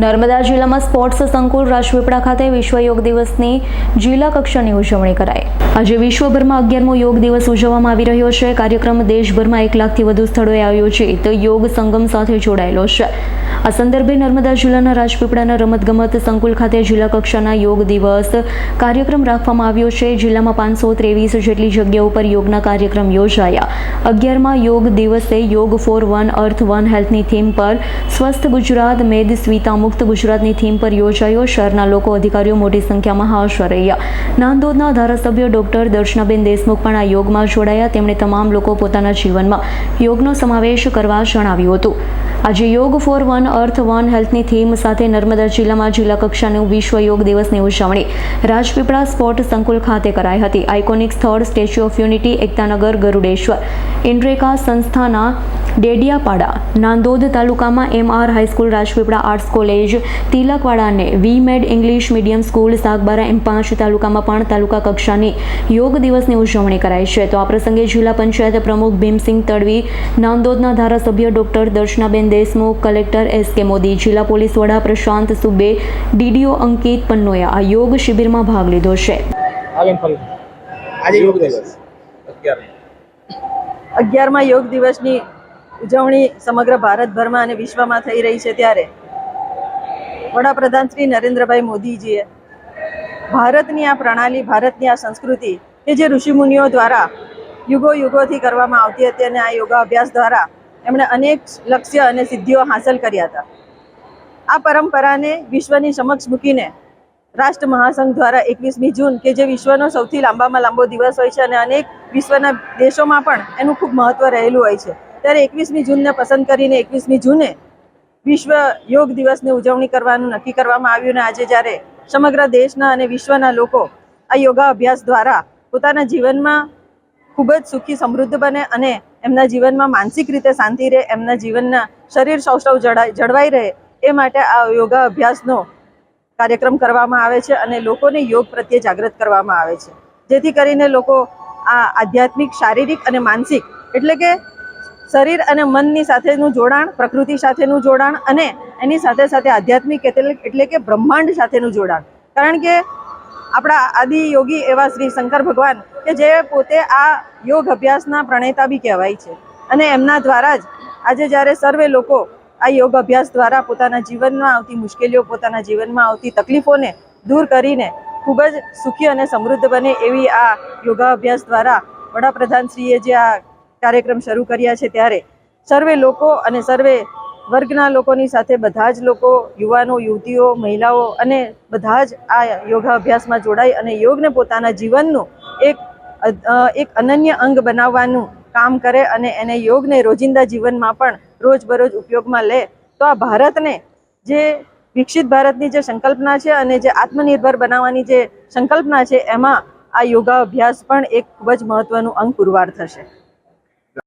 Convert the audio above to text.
નર્મદા જિલ્લામાં સ્પોર્ટ્સ સંકુલ રાજપીપળા ખાતે વિશ્વ યોગ દિવસની જિલ્લા કક્ષાની ઉજવણી કરાઈ. આજે વિશ્વભરમાં અગિયારમો યોગ દિવસ ઉજવવામાં આવી રહ્યો છે. કાર્યક્રમ દેશભરમાં એક લાખથી વધુ સ્થળોએ આયોજિત યોગ સંગમ સાથે જોડાયેલો છે. આ સંદર્ભે નર્મદા જિલ્લાના રાજપીપળાના રમતગમત સંકુલ ખાતે જિલ્લા કક્ષાના યોગ દિવસ કાર્યક્રમ રાખવામાં આવ્યો છે. જિલ્લામાં પાંચસો ત્રેવીસ જેટલી જગ્યાઓ પર યોગના કાર્યક્રમ યોજાયા. અગિયારમાં યોગ દિવસે yoga for one, earth one હેલ્થની થીમ પર સ્વસ્થ ગુજરાત, મેદ, સ્વિતા મુક્ત ગુજરાતની થીમ પર યોજાયો. શહેરના લોકો, અધિકારીઓ મોટી સંખ્યામાં હાજર રહ્યા. નાંદોદના ધારાસભ્ય ડોક્ટર દર્શનાબેન દેશમુખ પણ આ યોગમાં જોડાયા. તેમણે તમામ લોકો પોતાના જીવનમાં યોગનો સમાવેશ કરવા જણાવ્યું હતું. આજે yoga for one, earth one હેલ્થની થીમ સાથે નર્મદા જિલ્લામાં જિલ્લા કક્ષાનું વિશ્વ યોગ દિવસની ઉજવણી રાજપીપળા સ્પોર્ટ સંકુલ ખાતે કરાઈ હતી. આઇકોનિક સ્થળ Statue of Unity Ektanagar, Garudeshwar. ઇન્ડ્રેકા સંસ્થાના ડેડિયાપાડા નાંદોદ તાલુકામાં MR high school Rajpipla arts college તિલકવાડાને વી મેડ ઇંગ્લિશ મીડિયમ સ્કૂલ સાગબારા એમ પાંચ તાલુકામાં પણ તાલુકા કક્ષાની યોગ દિવસની ઉજવણી કરાઈ છે. તો આ પ્રસંગે જિલ્લા પંચાયત પ્રમુખ ભીમસિંહ તડવી નાંદોદના ધારાસભ્ય doctor Darshanaben Deshmukh collector S K Modi જિલ્લા પોલીસ વડા પ્રશાંત સુબે ડીડીઓ અંકિત પન્નોએ આ યોગ શિબિરમાં ભાગ લીધો છે. આજે યોગ દિવસ. અગિયારમાં યોગ દિવસની ઉજવણી સમગ્ર ભારતભરમાં અને વિશ્વમાં થઈ રહી છે ત્યારે વડાપ્રધાન શ્રી નરેન્દ્રભાઈ મોદીજીએ ભારતની આ પ્રણાલી, ભારતની આ સંસ્કૃતિ કે જે ઋષિમુનિઓ દ્વારા યુગો યુગોથી કરવામાં આવતી હતી અને આ યોગાભ્યાસ દ્વારા એમણે અનેક લક્ષ્ય અને સિદ્ધિઓ હાંસલ કર્યા હતા. આ પરંપરાને વિશ્વની સમક્ષ મૂકીને રાષ્ટ્ર મહાસંઘ દ્વારા એકવીસમી જૂન, કે જે વિશ્વનો સૌથી લાંબામાં લાંબો દિવસ હોય છે અને અનેક વિશ્વના દેશોમાં પણ એનું ખૂબ મહત્વ રહેલું હોય છે. ત્યારે એકવીસમી જૂનને પસંદ કરીને એકવીસમી જૂને વિશ્વ યોગ દિવસની ઉજવણી કરવાનું નક્કી કરવામાં આવ્યું અને આજે જ્યારે સમગ્ર દેશના અને વિશ્વના લોકો આ યોગા અભ્યાસ દ્વારા પોતાના જીવનમાં ખૂબ જ સુખી, સમૃદ્ધ બને અને એમના જીવનમાં માનસિક રીતે શાંતિ રહે, એમના જીવનના શરીર સૌષ્ઠવ જળવાઈ રહે એ માટે આ યોગા અભ્યાસનો કાર્યક્રમ કરવામાં આવે છે અને લોકોને યોગ પ્રત્યે જાગૃત કરવામાં આવે છે. જેથી કરીને લોકો આ આધ્યાત્મિક, શારીરિક અને માનસિક એટલે કે શરીર અને મનની સાથેનું જોડાણ, પ્રકૃતિ સાથેનું જોડાણ અને એની સાથે સાથે આધ્યાત્મિક એટલે કે બ્રહ્માંડ સાથેનું જોડાણ. કારણ કે આપણા આદિ યોગી એવા શ્રી શંકર ભગવાન કે જે પોતે આ યોગ અભ્યાસના પ્રણેતા બી કહેવાય છે. અને એમના દ્વારા જ આજે જ્યારે સર્વે લોકો આ યોગ અભ્યાસ દ્વારા પોતાના જીવનમાં આવતી મુશ્કેલીઓ, પોતાના જીવનમાં આવતી તકલીફોને દૂર કરીને ખૂબ જ સુખી અને સમૃદ્ધ બને એવી આ યોગા અભ્યાસ દ્વારા વડાપ્રધાનશ્રીએ જે આ કાર્યક્રમ શરૂ કર્યા છે ત્યારે સર્વે લોકો અને સર્વે વર્ગના લોકોની સાથે બધા જ લોકો, યુવાનો, યુવતીઓ, મહિલાઓ અને બધા જ આ યોગા અભ્યાસમાં જોડાઈ અને યોગને પોતાના જીવનનું એક એક અનન્ય અંગ બનાવવાનું કામ કરે અને એને યોગને રોજિંદા જીવનમાં પણ રોજબરોજ ઉપયોગમાં લે, તો આ ભારતને જે વિકસિત ભારતની જે સંકલ્પના છે અને જે આત્મનિર્ભર બનાવવાની જે સંકલ્પના છે, એમાં આ યોગા અભ્યાસ પણ એક ખૂબ જ મહત્વનું અંગ પુરવાર થશે.